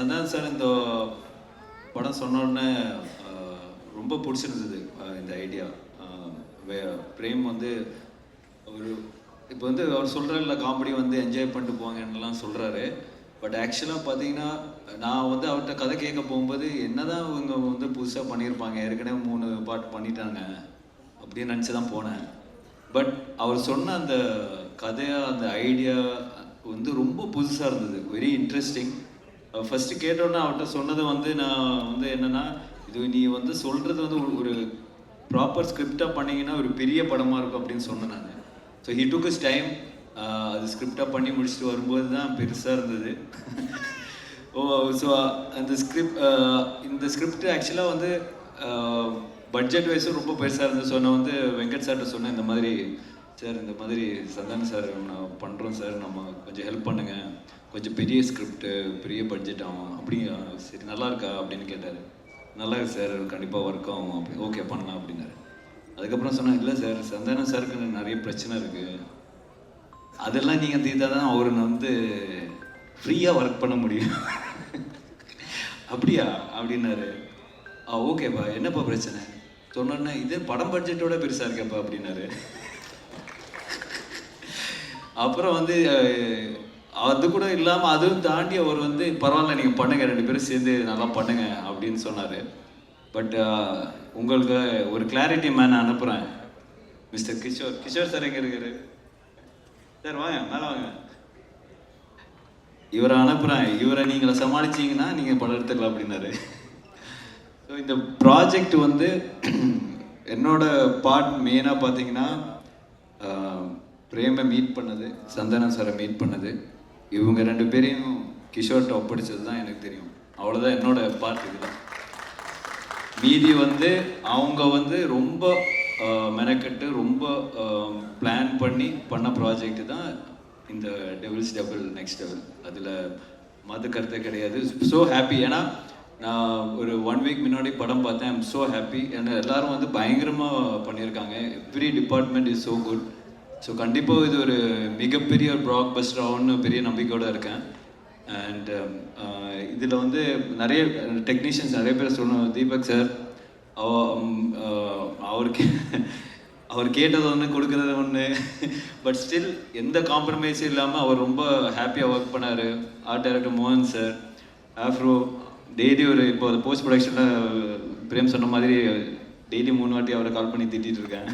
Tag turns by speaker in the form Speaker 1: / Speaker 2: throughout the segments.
Speaker 1: Santhanam sir இந்த படம் சொன்னோடனே ரொம்ப பிடிச்சிருந்தது இந்த ஐடியா பிரேம் வந்து ஒரு இப்போ வந்து அவர் சொல்கிறார்ல காமெடி வந்து என்ஜாய் பண்ணிட்டு போங்கன்னுலாம் சொல்கிறாரு பட் ஆக்சுவலாக பார்த்தீங்கன்னா நான் வந்து அவர்கிட்ட கதை கேட்க போகும்போது என்னதான் இவங்க வந்து புதுசாக பண்ணியிருப்பாங்க ஏற்கனவே மூணு பாட்டு பண்ணிட்டாங்க அப்படின்னு நினச்சி தான் போனேன். பட் அவர் சொன்ன அந்த கதையாக அந்த ஐடியா வந்து ரொம்ப புதுசாக இருந்தது. வெரி இன்ட்ரெஸ்டிங் ஃபஸ்ட்டு கேட்டோன்னே அவர்கிட்ட சொன்னது வந்து நான் வந்து என்னென்னா இது நீ வந்து சொல்கிறது வந்து ஒரு- ஒரு ப்ராப்பர் ஸ்கிரிப்டாக பண்ணீங்கன்னா ஒரு பெரிய படமாக இருக்கும் அப்படின்னு சொன்னேன் நான். So he took his time அது ஸ்கிரிப்டாக பண்ணி முடிச்சுட்டு வரும்போது தான் பெருசாக இருந்தது. ஓ ஸோ அந்த ஸ்கிரிப்ட் இந்த ஸ்கிரிப்ட் ஆக்சுவலாக வந்து பட்ஜெட் வைஸும் ரொம்ப பெருசாக இருந்தது. ஸோ நான் வந்து வெங்கட் சார்கிட்ட சொன்னேன் இந்த மாதிரி சார் இந்த மாதிரி சந்தான சார் நான் பண்ணுறோம் சார். நம்ம கொஞ்சம் ஹெல்ப் பண்ணுங்கள் கொஞ்சம் பெரிய ஸ்கிரிப்டு பெரிய பட்ஜெட் ஆகும் அப்படி சரி நல்லா இருக்கா? அப்படின்னு கேட்டார். நல்லா இருக்கு சார். கண்டிப்பாக ஒர்க் ஆகும். அப்படி ஓகே பண்ணலாம் அப்படின்னாரு. அதுக்கப்புறம் சொன்னேன் இல்லை சார் சந்தான சாருக்கு நிறைய பிரச்சனை இருக்குது அதெல்லாம் நீங்கள் தீர்த்தா தான் அவர் வந்து ஃப்ரீயாக ஒர்க் பண்ண முடியும். அப்படியா? அப்படின்னாரு. ஆ ஓகேப்பா என்னப்பா பிரச்சனை? சொன்னோன்னே இது படம் பட்ஜெட்டோட பெருசாக இருக்கேப்பா அப்படின்னாரு. அப்புறம் வந்து அது கூட இல்லாமல் அதுவும் தாண்டி அவர் வந்து பரவாயில்ல நீங்கள் பண்ணுங்க ரெண்டு பேரும் சேர்ந்து நல்லா பண்ணுங்க அப்படின்னு சொன்னார். பட் உங்களுக்கு ஒரு கிளாரிட்டி மேன் அனுப்புகிறேன் மிஸ்டர் கிஷோர் கிஷோர் சார் எங்கே இருக்காரு? சார் வாங்க மேலே வாங்க. இவரை அனுப்புகிறேன் இவரை நீங்களை சமாளிச்சீங்கன்னா நீங்கள் படம் எடுத்துக்கலாம் அப்படின்னாரு. ஸோ இந்த ப்ராஜெக்ட் வந்து என்னோட பார்ட் மெயினாக பார்த்தீங்கன்னா பிரேமை மீட் பண்ணது சந்தனம் சாரை மீட் பண்ணது. இவங்க ரெண்டு பேரையும் கிஷோர்கிட்ட ஒப்படைச்சது தான் எனக்கு தெரியும். அவ்வளோதான் என்னோட பார்ட் இதுதான் மீதி வந்து அவங்க வந்து ரொம்ப மெனக்கட்டு மெனக்கெட்டு ரொம்ப பிளான் பண்ணி பண்ண ப்ராஜெக்ட் தான் இந்த டெவில்ஸ் டபுள் நெக்ஸ்ட் டெவல் அதில் மது கருத்தே கிடையாது. ஸோ ஹாப்பி ஏன்னா நான் ஒரு ஒன் வீக் முன்னாடி படம் பார்த்தேன். ஐம் ஸோ ஹாப்பி ஏன்னா எல்லாரும் வந்து பயங்கரமாக பண்ணியிருக்காங்க. Every department is so good so கண்டிப்பாக இது ஒரு மிகப்பெரிய ஒரு ப்ராக் பஸ்டர் ஆகும்னு பெரிய நம்பிக்கையோடு இருக்கேன். அண்ட் um, uh, இதில் வந்து நிறைய டெக்னீஷியன்ஸ் நிறைய பேர் சொல்லணும். தீபக் சார் um, uh, அவருக்கு அவர் கேட்டது ஒன்று கொடுக்குறது ஒன்று பட் ஸ்டில் எந்த காம்ப்ரமைஸும் இல்லாமல் அவர் ரொம்ப ஹாப்பியாக ஒர்க் பண்ணார். ஆர்ட் டைரக்டர் மோகன் சார் ஆஃப்ரோ டெய்லி ஒரு இப்போ போஸ்ட் ப்ரொடக்ஷனில் பிரேம் சொன்ன மாதிரி டெய்லி மூணு வாட்டி அவரை கால் பண்ணி திட்டிகிட்டு இருக்கேன்.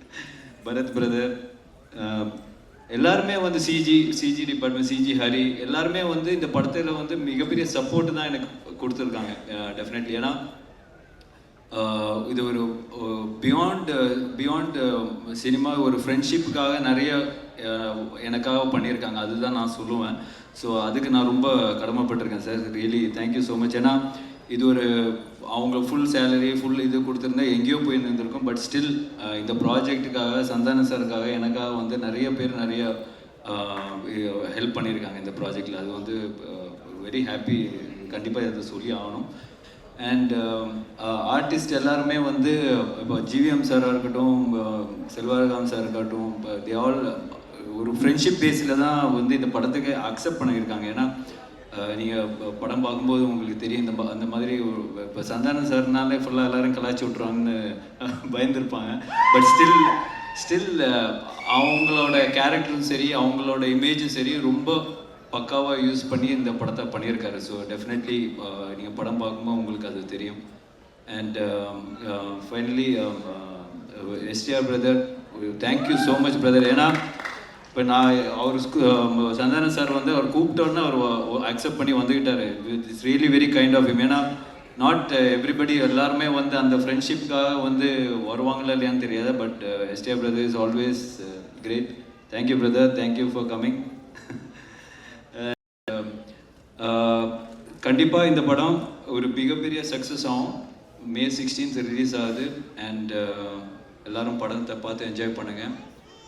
Speaker 1: பரத் பிரதர் எல்லாருமே வந்து CG CG department CG Hari எல்லாருமே வந்து இந்த படத்தில் வந்து மிகப்பெரிய சப்போர்ட் தான் எனக்கு கொடுத்துருக்காங்க. டெஃபினெட்லி ஏன்னா இது ஒரு பியாண்ட் பியாண்ட் சினிமா ஒரு ஃப்ரெண்ட்ஷிப்புக்காக நிறைய எனக்காக பண்ணியிருக்காங்க. அதுதான் நான் சொல்லுவேன். ஸோ அதுக்கு நான் ரொம்ப கடமைப்பட்டிருக்கேன் sir really thank you so much ஏன்னா இது ஒரு அவங்க ஃபுல் சேலரி ஃபுல் இது கொடுத்துருந்தா எங்கேயோ போய் இருந்திருக்கும். பட் ஸ்டில் இந்த ப்ராஜெக்ட்டுக்காக சந்தான சாருக்காக எனக்காக வந்து நிறைய பேர் நிறைய ஹெல்ப் பண்ணியிருக்காங்க இந்த ப்ராஜெக்டில் அது வந்து வெரி ஹாப்பி கண்டிப்பாக இதை சொல்லி ஆகணும். அண்ட் ஆர்டிஸ்ட் எல்லாருமே வந்து இப்போ ஜிவிஎம் சாராக இருக்கட்டும் செல்வாரகாம் சார் இருக்கட்டும் தே ஆல் ஒரு ஃப்ரெண்ட்ஷிப் பேஸில் தான் வந்து இந்த படத்துக்கு அக்செப்ட் பண்ணியிருக்காங்க. ஏன்னா நீங்கள் படம் பார்க்கும்போது உங்களுக்கு தெரியும் இந்த அந்த மாதிரி இப்போ சந்தானம் சார்னாலே ஃபுல்லாக எல்லாரும் கலாச்சி விட்ருவாங்கன்னு பயந்துருப்பாங்க. பட் ஸ்டில் ஸ்டில் அவங்களோட கேரக்டரும் சரி அவங்களோட இமேஜும் சரி ரொம்ப பக்காவாக யூஸ் பண்ணி இந்த படத்தை பண்ணியிருக்காரு. ஸோ டெஃபினெட்லி நீங்கள் படம் பார்க்கும்போது உங்களுக்கு அது தெரியும். And finally STR brother thank you so much brother ஏன்னா இப்போ நான் அவர் சந்தானம் சார் வந்து அவர் கூப்பிட்டோன்னே அவர் அக்செப்ட் பண்ணி வந்துக்கிட்டாரு it's really very kind of him. ஏன்னா நாட் எவ்ரிபடி எல்லாருமே வந்து அந்த ஃப்ரெண்ட்ஷிப்காக வந்து வருவாங்களா இல்லையான்னு தெரியாது. But STR brother is always great thank you brother thank you for coming கண்டிப்பாக இந்த படம் ஒரு மிகப்பெரிய சக்ஸஸ் ஆகும். மே சிக்ஸ்டீன்த் ரிலீஸ் ஆகுது. அண்ட் எல்லாரும் படத்தை பார்த்து என்ஜாய் பண்ணுங்கள்